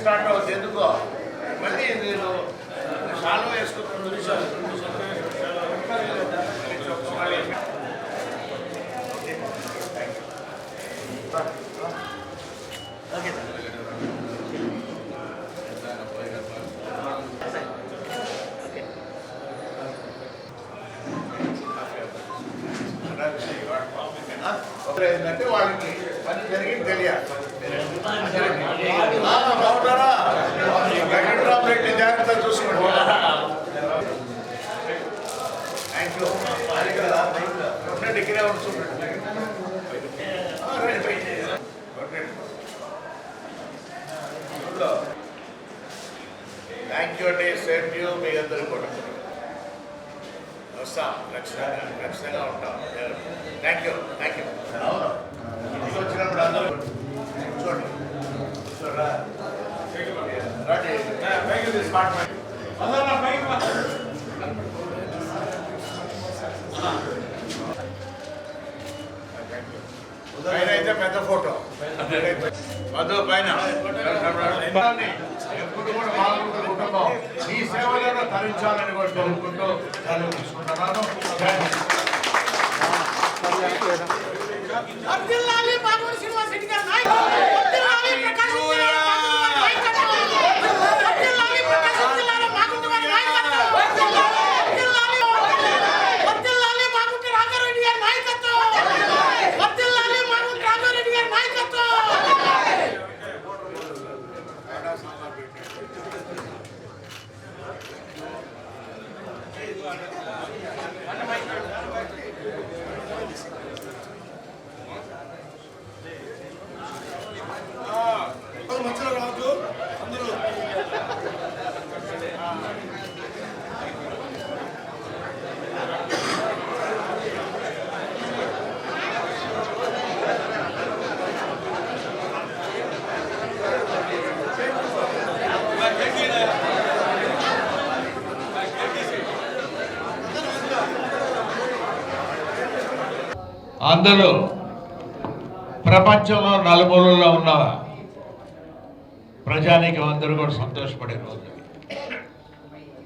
పైన స్టార్ట్ అవుతుంది ఎందుకో థ్యాంక్ యూ అండి సేమ్ యూ మీ అందరూ కూడా వస్తాం ఖచ్చితంగా ఖచ్చితంగా ఉంటాం థ్యాంక్ యూ థ్యాంక్ యూ అవును ఇంటికి వచ్చినప్పుడు అందరూ చూడండి చూడరా రండి డిపార్ట్మెంట్ పైన అయితే పెద్ద ఫోటో. మధు పైన. ఎప్పుడు కూడా బాగుంటుంది కుటుంబం. ఈ సేవలను తరించాలని కూడా కోరుకుంటూ తీసుకుంటున్నాను జై హింద్. వర్ధిల్లాలి బాబు శ్రీనివాస్ రెడ్డి గారి నాయకత్వం. వర్ధిల్లాలి ప్రకాశం జిల్లా బాగుంది వారి నాయకత్వం. వర్ధిల్లాలి ప్రకాశం జిల్లాలో బాగుంది వారి నాయకత్వం. వర్ధిల్లాలి వర్ధిల్లాలి బాగుంటి రాఘారెడ్డి గారి నాయకత్వం. వర్ధిల్లాలి బాగుంటి రాఘారెడ్డి గారి నాయకత్వం. అందరూ ప్రపంచంలో నలుమూలలో ఉన్న ప్రజానికి అందరూ కూడా సంతోషపడే రోజు.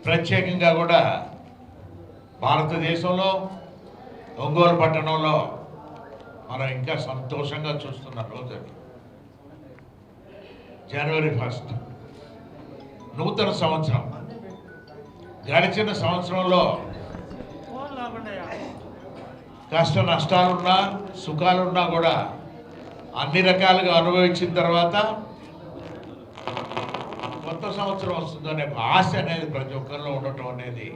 ప్రత్యేకంగా కూడా భారతదేశంలో ఒంగోలు పట్టణంలో మనం ఇంకా సంతోషంగా చూస్తున్న రోజు జనవరి ఫస్ట్ నూతన సంవత్సరం. గడిచిన సంవత్సరంలో కష్ట నష్టాలున్నా సుఖాలున్నా కూడా అన్ని రకాలుగా అనుభవించిన తర్వాత కొత్త సంవత్సరం వస్తుందనే ఆశ అనేది ప్రతి ఒక్కరిలో ఉండటం అనేది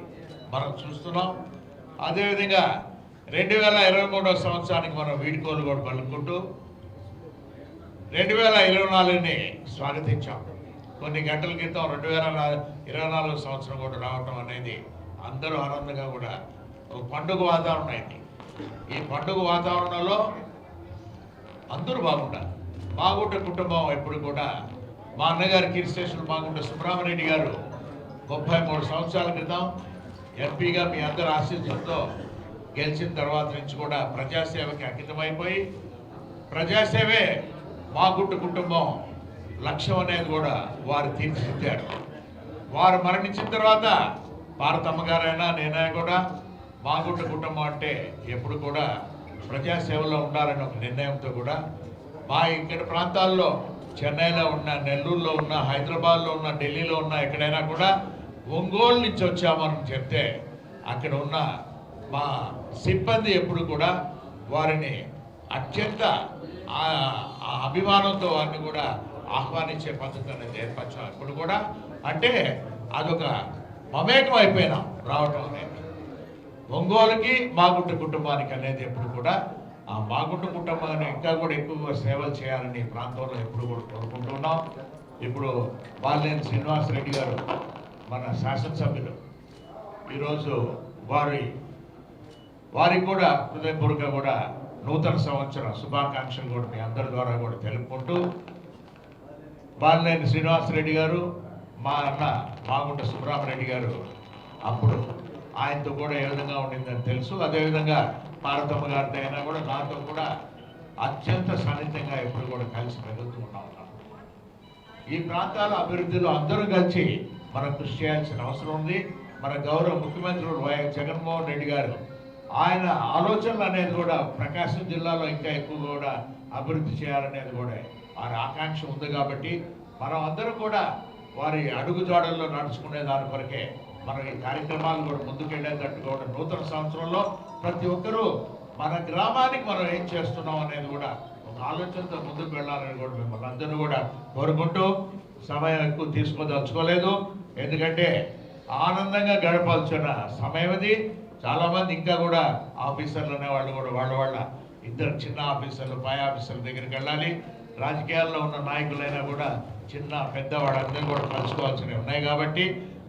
మనం చూస్తున్నాం. అదేవిధంగా రెండు వేల ఇరవై మూడవ సంవత్సరానికి మనం వీడుకోలు కూడా పలుకుంటూ రెండు వేల ఇరవై నాలుగుని స్వాగతించాం. కొన్ని గంటల క్రితం రెండు వేల ఇరవై నాలుగు సంవత్సరం కూడా రావటం అనేది అందరూ ఆనందంగా కూడా ఒక పండుగ వాతావరణం అయింది. ఈ పండుగ వాతావరణంలో అందరూ బాగుంటారు బాగుంటే కుటుంబం ఎప్పుడు కూడా మా అన్నగారి కీర్ స్టేషన్ బాగుంటే సుబ్రహ్మణ్యుడి గారు ముప్పై మూడు సంవత్సరాల క్రితం ఎంపీగా మీ అందరి ఆశీస్సులతో గెలిచిన తర్వాత నుంచి కూడా ప్రజాసేవకి అంకితమైపోయి ప్రజాసేవే మా గుట్టు కుటుంబం లక్ష్యం అనేది కూడా వారు తీర్చిదిద్దారు. వారు మరణించిన తర్వాత భారతమ్మ గారైనా నేనే కూడా మా కుటుంబం అంటే ఎప్పుడు కూడా ప్రజాసేవలో ఉండాలని ఒక నిర్ణయంతో కూడా మా ఇక్కడ ప్రాంతాల్లో చెన్నైలో ఉన్న నెల్లూరులో ఉన్న హైదరాబాద్లో ఉన్న ఢిల్లీలో ఉన్న ఎక్కడైనా కూడా ఒంగోలు నుంచి వచ్చామని చెప్తే అక్కడ ఉన్న మా సిబ్బంది ఎప్పుడు కూడా వారిని అత్యంత ఆ- అభిమానంతో వారిని కూడా ఆహ్వానించే పద్ధతి అనేది ఏర్పరచాం. ఇప్పుడు కూడా అంటే అదొక మమేకం అయిపోయినాం రావటం అనేది. ఒంగోలుకి మాగుంట కుటుంబానికి అనేది ఎప్పుడు కూడా ఆ మాగుంట కుటుంబాన్ని ఇంకా కూడా ఎక్కువగా సేవలు చేయాలని ప్రాంతంలో ఎప్పుడు కూడా కోరుకుంటున్నాం. ఇప్పుడు బాలినేని శ్రీనివాసరెడ్డి గారు మన శాసనసభ్యులు. ఈరోజు వారి వారికి కూడా హృదయపూర్వక కూడా నూతన సంవత్సర శుభాకాంక్షలు కూడా మీ అందరి ద్వారా కూడా తెలుపుకుంటూ బాలినేని శ్రీనివాసరెడ్డి గారు మా అన్న మాగుంట సుబ్రహ్మరెడ్డి గారు అప్పుడు ఆయనతో కూడా ఏ విధంగా ఉండిందని తెలుసు. అదేవిధంగా పార్వతమ్మ గారితో అయినా కూడా నాతో కూడా అత్యంత సన్నిహితంగా ఎప్పుడు కూడా కలిసి మెలుగుతూ ఉన్నాం ఈ ప్రాంతాల అభివృద్ధిలో అందరూ కలిసి మనం కృషి చేయాల్సిన అవసరం ఉంది. మన గౌరవ ముఖ్యమంత్రులు వైఎస్ జగన్మోహన్ రెడ్డి గారు ఆయన ఆలోచనలు అనేది కూడా ప్రకాశం జిల్లాలో ఇంకా ఎక్కువ కూడా అభివృద్ధి చేయాలనేది కూడా వారి ఆకాంక్ష ఉంది కాబట్టి మనం అందరం కూడా వారి అడుగుజాడల్లో నడుచుకునే దాని కొరకే మనం ఈ కార్యక్రమాలు కూడా ముందుకెళ్ళేటట్టు కూడా నూతన సంవత్సరంలో ప్రతి ఒక్కరూ మన గ్రామానికి మనం ఏం చేస్తున్నాం అనేది కూడా ఒక ఆలోచనతో ముందుకు వెళ్ళాలని కూడా మిమ్మల్ని అందరూ కూడా కోరుకుంటూ సమయం ఎక్కువ తీసుకోదలుచుకోలేదు ఎందుకంటే ఆనందంగా గడపాల్సిన సమయం అది చాలామంది ఇంకా కూడా ఆఫీసర్లు అనేవాళ్ళు కూడా వాళ్ళ వాళ్ళ ఇద్దరు చిన్న ఆఫీసర్లు పై ఆఫీసర్ల దగ్గరికి వెళ్ళాలి. రాజకీయాల్లో ఉన్న నాయకులైనా కూడా చిన్న పెద్ద వాళ్ళందరూ కూడా కలుసుకోవాల్సినవి ఉన్నాయి కాబట్టి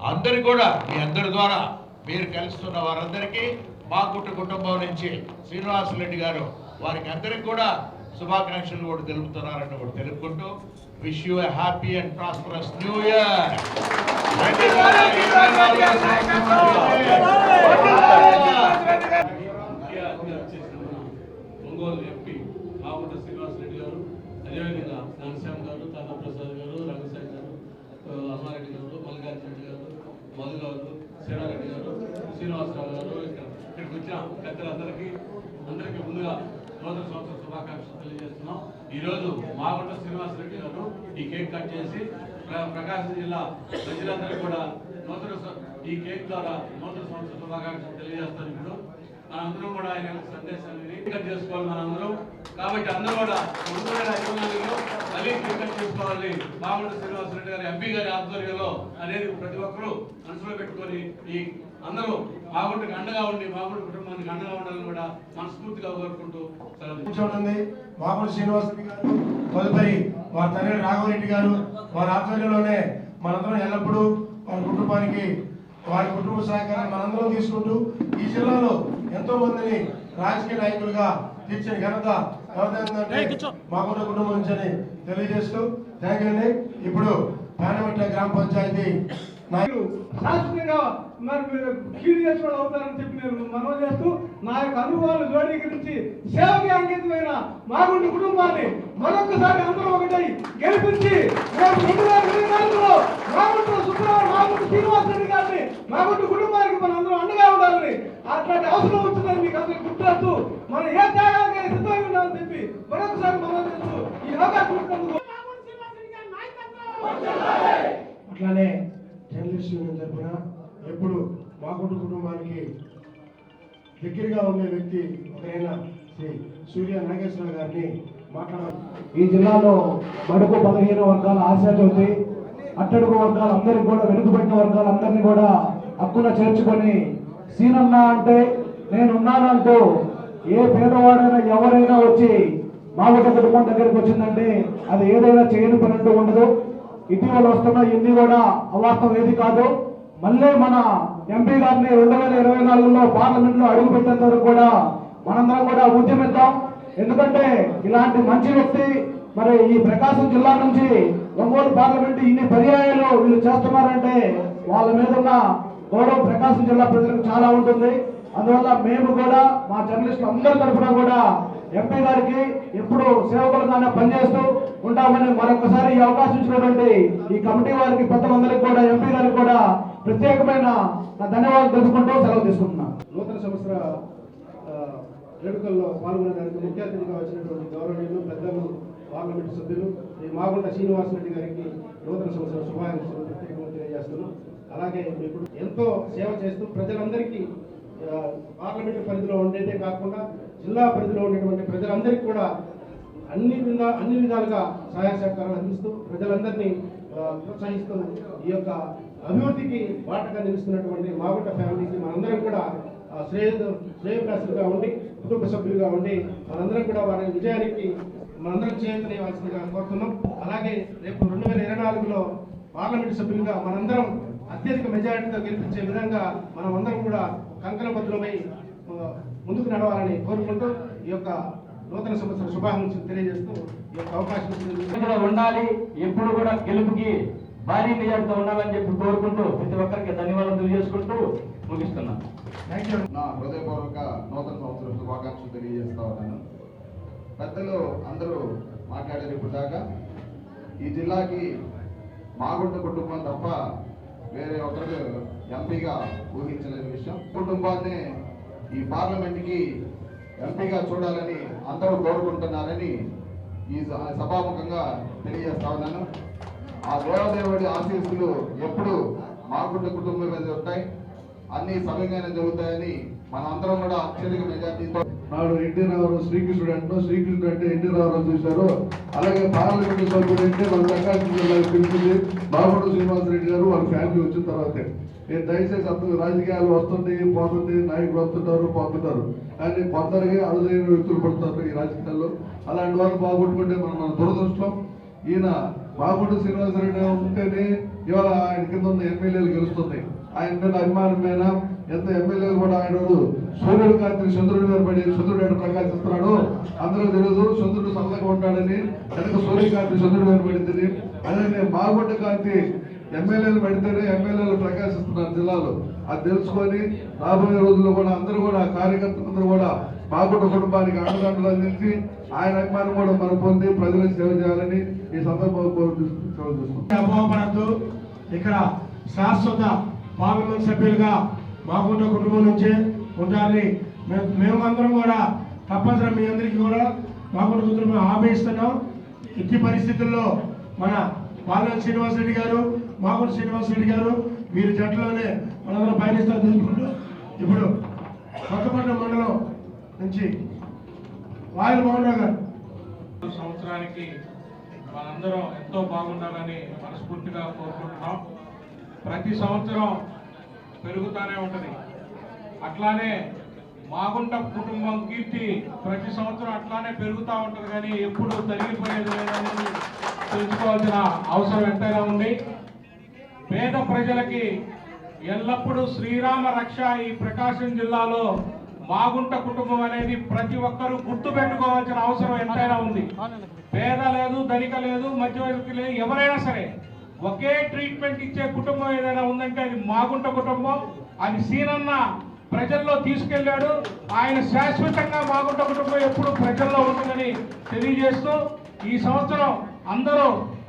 అందరు కూడా మీ అందరి ద్వారా మీరు కలుస్తున్న వారందరికీ మా కుట్ట కుటుంబం నుంచి శ్రీనివాసరెడ్డి గారు వారికి అందరికి కూడా శుభాకాంక్షలు కూడా తెలుపుతున్నారని కూడా తెలుపుకుంటూ wish you happy and prosperous new year ముఖ్య అతిథిగా వచ్చేసిన మన ఒంగోలు ఎంపీ మాగుంట శ్రీనివాస్ రెడ్డి గారు అదేవిధంగా ఘనశ్యామ్ గారు తాతా ప్రసాద్ గారు రంగసాయి గారు ఆ, అమ్మారెడ్డి గారు మల్లికార్జున రెడ్డి గారు మధు గారు శ్రీనారెడ్డి గారు శ్రీనివాసరావు గారు ఇక్కడ ఇక్కడికి వచ్చిన పెద్దలందరికీ అందరికీ ముందుగా నూతన సంవత్సర శుభాకాంక్షలు తెలియజేస్తున్నాం. ఈరోజు మాగుంట శ్రీనివాస్ రెడ్డి గారు ఈ కేక్ కట్ చేసి ప్రకాశం జిల్లా ప్రజలందరికీ కూడా నూతన ఈ కేక్ ద్వారా నూతన సంవత్సర శుభాకాంక్షలు తెలియజేస్తారు ఇప్పుడు. మనందరం కూడా ఆయన సందేశాన్ని క్రికెట్ చేసుకోవాలి మనందరం. కాబట్టి అందరూ కూడా రెండు వేల ఇరవై నాలుగులో మళ్ళీ క్రికెట్ చేసుకోవాలి. మామూలు శ్రీనివాసరెడ్డి గారి ఎంపీ గారి ఆధ్వర్యంలో అనేది ప్రతి ఒక్కరూ మనసులో పెట్టుకొని ఈ అందరూ మాగుంటకి అండగా ఉండి మాగుంట కుటుంబానికి అండగా ఉండాలని కూడా మనస్ఫూర్తిగా కోరుకుంటూ. ఉంటుంది మామూలు శ్రీనివాసరెడ్డి గారు తదుపరి వారి తండ్రి రాఘవరెడ్డి గారు వారి ఆధ్వర్యంలోనే మనందరం ఎల్లప్పుడూ వారి కుటుంబానికి వారి కుటుంబ సహకారాన్ని మనందరం తీసుకుంటూ ఈ జిల్లాలో ఎంతో మందిని రాజకీయ నాయకులుగా తీర్చిన ఘనత ఎవరిదంటే మాగుంట కుటుంబం నుంచి అని తెలియజేస్తూ థ్యాంక్ అండి ఇప్పుడు పానమిట్ట గ్రామ పంచాయతీ నాయకులు శాశ్వతంగా మరి మీరు కీడు చేసుకోవడం అవుతారని చెప్పి నేను మనవి చేస్తూ నా యొక్క అనుభవాలు జోడీకరించి సేవకి అంకితమైన మాగుండి కుటుంబాన్ని మరొకసారి అందరూ ఒకటై గెలిపించి రేపు రెండు వేల ఇరవై నాలుగులో మాగుంట శుక్రవారం మాగుంట శ్రీనివాస్ రెడ్డి గారిని మాగుంట కుటుంబానికి మనం అండగా ఉండాలని అట్లాంటి అవసరం వచ్చిందని మీకు అందరికి గుర్తు మనం ఏ త్యాగానికి సిద్ధంగా ఉండాలని చెప్పి మరొకసారి మనం చేస్తూ ఈ అవకాశం ఇచ్చినందుకు మాగుంట శ్రీనివాసరెడ్డి గారి నాయకత్వం అట్లానే జర్నలిస్ట్ యూనియన్ తరఫున ఎప్పుడు మాగుంట కుటుంబానికి దగ్గరగా ఉండే వ్యక్తి ఒకరైన శ్రీ సూర్య నాగేశ్వర గారిని మాట్లాడాలి. ఈ జిల్లాలో బడుగు బలహీన వర్గాల ఆశాజ్యోతి అట్టడుగు వర్గాలు అందరికి కూడా వెనుకబడిన వర్గాలందరినీ కూడా హక్కున చేర్చుకొని సీనన్నా అంటే నేనున్నానంటూ ఏ పేదవాడైనా ఎవరైనా వచ్చి మామూలు కుటుంబం దగ్గరికి వచ్చిందంటే అది ఏదైనా చేయని పనంటూ ఉండదు. ఇటీవల వస్తున్న ఇన్ని కూడా అవాస్తవం ఏది కాదు. మళ్ళీ మన ఎంపీ గారిని రెండు వేల ఇరవై నాలుగులో పార్లమెంట్లో అడుగు పెట్టేంత వరకు కూడా మనందరం కూడా ఉద్యమిద్దాం ఎందుకంటే ఇలాంటి మంచి వ్యక్తి మరి ఈ ప్రకాశం జిల్లా నుంచి ఒంగోలు పార్లమెంట్ ఇన్ని పర్యాయాలు వీళ్ళు చేస్తున్నారంటే వాళ్ళ మీద ఉన్న గౌరవం ప్రకాశం జిల్లా ప్రజలకు చాలా ఉంటుంది. అందువల్ల మేము కూడా మా జర్నలిస్టులు అందరి తరఫున కూడా ఎంపీ గారికి ఎప్పుడు సేవకులుగానే పనిచేస్తూ ఉంటామని మరొకసారి ఈ అవకాశం ఇచ్చినటువంటి ఈ కమిటీ వారికి పెద్దలందరికీ కూడా ఎంపీ గారికి కూడా ప్రత్యేకమైన నా ధన్యవాదాలు తెలుసుకుంటూ సెలవు తీసుకుంటున్నాను. నూతన సంవత్సర ఆ, వేడుకల్లో పాల్గొనడానికి ముఖ్య అతిథిగా వచ్చినటువంటి గౌరవనీయులు పెద్దలు పార్లమెంటు సభ్యులు శ్రీ మాగుంట శ్రీనివాసరెడ్డి గారికి నూతన సంవత్సర శుభాకాంక్షలు ప్రత్యేకంగా తెలియజేస్తున్నాం. అలాగే ఇప్పుడు ఎంతో సేవ చేస్తూ ప్రజలందరికీ పార్లమెంటు పరిధిలో ఉండేదే కాకుండా జిల్లా పరిధిలో ఉండేటువంటి ప్రజలందరికీ కూడా అన్ని విధా అన్ని విధాలుగా సహాయ సహకారాలు అందిస్తూ ప్రజలందరినీ ప్రోత్సహిస్తూ ఈ యొక్క అభివృద్ధికి బాటగా నిలుస్తున్నటువంటి మాగుంట ఫ్యామిలీకి మనందరం కూడా శ్రేయ శ్రేయప్రాసులుగా ఉండి కుటుంబ సభ్యులుగా ఉండి మనందరం కూడా వారి విజయానికి మనందరం చేయాల్సిందిగా కోరుతున్నాం. అలాగే రేపు రెండు వేల ఇరవై నాలుగులో పార్లమెంటు సభ్యులుగా మనందరం అత్యధిక మెజారిటీతో గెలిపించే విధంగా మనం అందరం కూడా కంకణబద్ధులమై ముందుకు నడవాలని కోరుకుంటూ ఈ యొక్క నూతన సంవత్సర శుభాకాంక్షలు తెలియజేస్తూ ఈ యొక్క అవకాశం కూడా ఉండాలి ఎప్పుడు కూడా గెలుపుకి భారీ మెజార్టీతో ఉండాలని చెప్పి కోరుకుంటూ ప్రతి ఒక్కరికి ధన్యవాదాలు తెలియజేసుకుంటూ ముగిస్తున్నాను. థ్యాంక్ యూ నా హృదయపూర్వక నూతన సంవత్సర శుభాకాంక్షలు తెలియజేస్తా ఉన్నాను. పెద్దలు అందరూ మాట్లాడారు ఇప్పుడు దాకా. ఈ జిల్లాకి మాగుంట కుటుంబం తప్ప వేరే ఒకరు ఎంపీగా ఊహించలేని విషయం. కుటుంబాన్ని ఈ పార్లమెంట్కి ఎంపీగా చూడాలని అందరూ కోరుకుంటున్నారని ఈ సభాముఖంగా తెలియజేస్తా ఉన్నాను. ఆ దేవదేవుడి ఆశీస్సులు ఎప్పుడు మాగుంట కుటుంబం మీద ఉంటాయి అన్ని సమయంగానే జరుగుతాయని మన అందరం కూడా అత్యధిక మెజార్టీతో నాడు ఎన్టీ రామారావు శ్రీకృష్ణుడు అంటున్నాం శ్రీకృష్ణుడు అంటే ఎన్టీ రామారావు చూశారు. అలాగే పార్లమెంట్ సభ్యుడు అంటే మన ప్రకాశం జిల్లాకు పిలిచింది. బాబుడు శ్రీనివాసరెడ్డి గారు వాళ్ళ ఫ్యామిలీ వచ్చిన తర్వాతే. నేను దయచేసి అందరూ రాజకీయాలు వస్తుంది పోతుంది? నాయకులు వస్తుంటారు పోతుంటారు. కానీ కొందరికి అరుదైన వ్యక్తులు పడుతున్నారు ఈ రాజకీయాల్లో. అలాంటి వాళ్ళు బాగుంటుకుంటే మనం మన దురదృష్టం. ఈయన బాబుడు శ్రీనివాసరెడ్డి ఉంటేనే ఇవాళ ఆయన కింద ఉన్న ఎమ్మెల్యేలు గెలుస్తుంది ఆయన మీద అభిమానం మీద ఎంత ఎమ్మెల్యేలు కూడా ఆయన సూర్యుడు కాంతి చంద్రుడి మీద పడి చంద్రుడు ఆయన ప్రకాశిస్తున్నాడు అందరూ తెలియదు చంద్రుడు సల్లగా ఉంటాడని కనుక సూర్యకాంతి చంద్రుడి మీద పడింది అదే మాగుంట కాంతి ఎమ్మెల్యేలు పెడితేనే ఎమ్మెల్యేలు ప్రకాశిస్తున్నారు జిల్లాలో. అది తెలుసుకొని రాబోయే రోజుల్లో కూడా అందరూ కూడా కార్యకర్తలందరూ కూడా మాగుంట కుటుంబానికి అండదండలు అందించి ఆయన అభిమానం కూడా మనం పొంది ప్రజలకు సేవ చేయాలని ఈ సందర్భంగా కోరుతూ అపోహపడద్దు. ఇక్కడ శాశ్వత పార్లమెంట్ సభ్యులుగా మాకుంట కుటుంబం నుంచే ఉండాలని మేము మేమందరం కూడా తప్పనిసరి మీ అందరికీ కూడా మాకుంట కుటుంబం హామీ ఇస్తున్నాం. ఇట్టి పరిస్థితుల్లో మన పాలన శ్రీనివాసరెడ్డి గారు మాకుంట శ్రీనివాసరెడ్డి గారు వీరి జట్లోనే మనందరం పయనిస్తారు తెలుసుకుంటూ ఇప్పుడు కొత్తపట్నం మండలం నుంచి. వాయుల బాగున్నారు సంవత్సరానికి మనందరం ఎంతో బాగుండాలని మనస్ఫూర్తిగా కోరుకుంటున్నాం. ప్రతి సంవత్సరం పెరుగుతూనే ఉంటుంది. అట్లానే మాగుంట కుటుంబం కీర్తి ప్రతి సంవత్సరం అట్లానే పెరుగుతూ ఉంటుంది కానీ ఎప్పుడు తరిగిపోయేది లేదని తెలుసుకోవాల్సిన అవసరం ఎంతైనా ఉంది. పేద ప్రజలకి ఎల్లప్పుడూ శ్రీరామ రక్ష ఈ ప్రకాశం జిల్లాలో మాగుంట కుటుంబం అనేది ప్రతి ఒక్కరూ గుర్తు పెట్టుకోవాల్సిన అవసరం ఎంతైనా ఉంది. పేద లేదు ధనిక లేదు మధ్యవర్తి లేదు ఎవరైనా సరే ఒకే ట్రీట్మెంట్ ఇచ్చే కుటుంబం ఏదైనా ఉందంటే అది మాగుంట కుటుంబం అది సీనన్న ప్రజల్లో తీసుకెళ్ళాడు. ఆయన శాశ్వతంగా మాగుంట కుటుంబం ఎప్పుడు ప్రజల్లో ఉంటుందని తెలియజేస్తూ ఈ సంవత్సరం అందరూ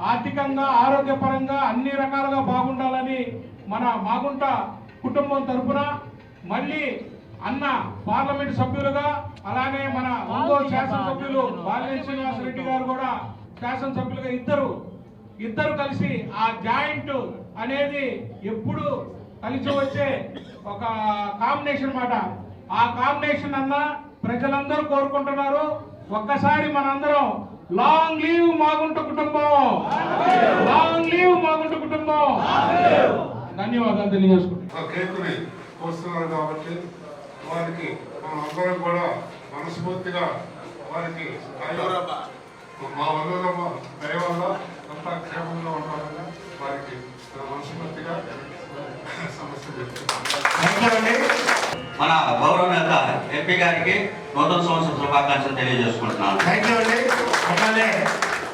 ఆర్థికంగా ఆరోగ్యపరంగా అన్ని రకాలుగా బాగుండాలని మన మాగుంట కుటుంబం తరపున మళ్ళీ అన్న పార్లమెంట్ సభ్యులుగా అలానే మన ఒంగోలు శాసనసభ్యులు బాలినేని శ్రీనివాసరెడ్డి గారు కూడా శాసనసభ్యులుగా ఇద్దరు ఇద్దరు కలిసి ఆ జాయింట్ అనేది ఎప్పుడు కలిసి వచ్చే ఒక కాంబినేషన్ మాట. ఆ కాంబినేషన్ అన్న ప్రజలందరూ కోరుకుంటున్నారు. ఒక్కసారి మనందరం లాంగ్ లీవ్ మాగుంట కుటుంబం. లాంగ్ లీవ్ మాగుంట కుటుంబం. ధన్యవాదాలు తెలియజేసుకుంటున్నాను కాబట్టి వారికి మన అందరం కూడా మనస్ఫూర్తిగా వారికి మా వల్ల దయ వల్ల అంతా క్షేమంగా ఉండాలని వారికి మనస్ఫూర్తిగా సమస్య మన గౌరవ నేత ఎంపీ గారికి నూతన సంవత్సర శుభాకాంక్షలు తెలియజేసుకుంటున్నాను. థ్యాంక్ యూ అండి అలానే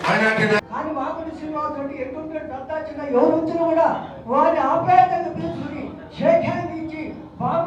మైనార్టీ కానీ మాకుడి శ్రీనివాస్ రెడ్డి ఎటువంటి పెద్ద చిన్న ఎవరు వచ్చినా కూడా వారి ఆప్యాయతంగా పిలుచుకుని షేక్ హ్యాండ్ ఇచ్చి బాగు